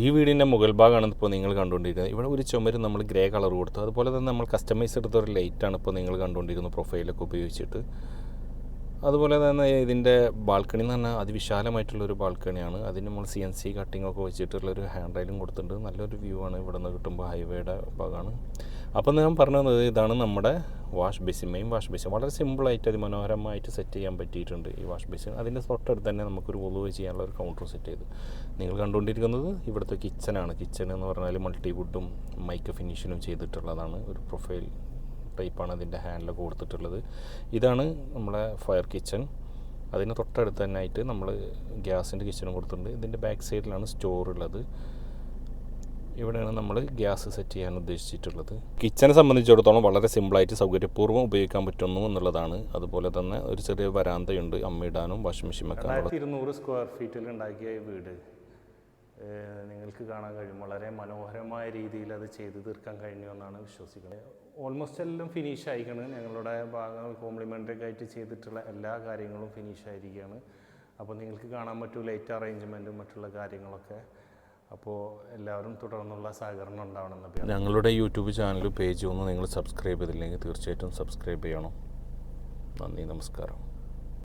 ഈ വീടിന്റെ മുകൾ ഭാഗമാണ് ഇപ്പോൾ നിങ്ങൾ കണ്ടുകൊണ്ടിരിക്കുന്നത്. ഇവിടെ ഒരു ചുമര് നമ്മൾ ഗ്രേ കളർ കൊടുത്തു. അതുപോലെ തന്നെ നമ്മൾ കസ്റ്റമൈസ് എടുത്ത ഒരു ലൈറ്റാണ് ഇപ്പോൾ നിങ്ങൾ കണ്ടുകൊണ്ടിരിക്കുന്നത് പ്രൊഫൈലൊക്കെ ഉപയോഗിച്ചിട്ട്. അതുപോലെ തന്നെ ഇതിന്റെ ബാൽക്കണി എന്ന് പറഞ്ഞാൽ അതിവിശാലമായിട്ടുള്ളൊരു ബാൽക്കണിയാണ് അതിന് നമ്മൾ സി എൻ സി കട്ടിംഗ് ഒക്കെ വെച്ചിട്ടുള്ളൊരു ഹാൻഡ് റൈലും കൊടുത്തിട്ടുണ്ട്. നല്ലൊരു വ്യൂ ആണ് ഇവിടെ നിന്ന് കിട്ടുമ്പോൾ ഹൈവേയുടെ ഭാഗമാണ്. അപ്പം ഞാൻ പറഞ്ഞത് ഇതാണ് നമ്മുടെ wash basin main wash basin. വളരെ സിമ്പിളായിട്ട് അത് മനോഹരമായിട്ട് സെറ്റ് ചെയ്യാൻ പറ്റിയിട്ടുണ്ട് ഈ വാഷ് ബേസിൻ. അതിന്റെ തൊട്ടടുത്ത് തന്നെ നമുക്കൊരു പൊതുവെ ചെയ്യാനുള്ള ഒരു കൗണ്ടർ സെറ്റ് ചെയ്തു. നിങ്ങൾ കണ്ടുകൊണ്ടിരിക്കുന്നത് ഇവിടുത്തെ കിച്ചനാണ് കിച്ചൺ എന്ന് പറഞ്ഞാൽ മൾട്ടി മൾട്ടിവുഡും മൈക്ക് ഫിനിഷിലും ചെയ്തിട്ടുള്ളതാണ്. ഒരു പ്രൊഫൈൽ ടൈപ്പാണ് അതിന്റെ ഹാൻഡിലൊക്കെ കൊടുത്തിട്ടുള്ളത്. ഇതാണ് നമ്മുടെ ഫയർ കിച്ചൺ അതിന് തൊട്ടടുത്ത് തന്നെ ആയിട്ട് നമ്മൾ ഗ്യാസിന്റെ കിച്ചണും കൊടുത്തിട്ടുണ്ട്. ഇതിന്റെ ബാക്ക് സൈഡിലാണ് സ്റ്റോർ ഉള്ളത്. ഇവിടെയാണ് നമ്മൾ ഗ്യാസ് സെറ്റ് ചെയ്യാൻ ഉദ്ദേശിച്ചിട്ടുള്ളത്. കിച്ചനെ സംബന്ധിച്ചിടത്തോളം വളരെ സിമ്പിളായിട്ട് സൗകര്യപൂർവം ഉപയോഗിക്കാൻ പറ്റുന്നു എന്നുള്ളതാണ്. അതുപോലെ തന്നെ ഒരു ചെറിയ വരാന്തയുണ്ട്. അമ്മയിടാനും വാഷിംഗ് മെഷീൻ വെക്കാനും ഇരുന്നൂറ് സ്ക്വയർ ഫീറ്റിൽ ഉണ്ടാക്കിയ ഈ വീട് നിങ്ങൾക്ക് കാണാൻ കഴിയും. വളരെ മനോഹരമായ രീതിയിൽ അത് ചെയ്തു തീർക്കാൻ കഴിഞ്ഞു എന്നാണ് വിശ്വസിക്കുന്നത്. ഓൾമോസ്റ്റ് എല്ലാം ഫിനിഷ് ആയിരിക്കണം ഞങ്ങളുടെ ഭാഗങ്ങൾ കോംപ്ലിമെന്ററി ആയിട്ട് ചെയ്തിട്ടുള്ള എല്ലാ കാര്യങ്ങളും ഫിനിഷ് ആയിരിക്കുകയാണ് അപ്പോൾ നിങ്ങൾക്ക് കാണാൻ പറ്റും ലൈറ്റ് അറേഞ്ച്മെന്റും മറ്റുള്ള കാര്യങ്ങളൊക്കെ. അപ്പോൾ എല്ലാവരും തുടർന്നുള്ള സഹകരണം ഉണ്ടാവണമെന്ന് ഞങ്ങളുടെ യൂട്യൂബ് ചാനൽ പേജ് ഒന്ന് നിങ്ങൾ സബ്സ്ക്രൈബ് ചെയ്തില്ലെങ്കിൽ തീർച്ചയായിട്ടും സബ്സ്ക്രൈബ് ചെയ്യണം. നന്ദി നമസ്കാരം.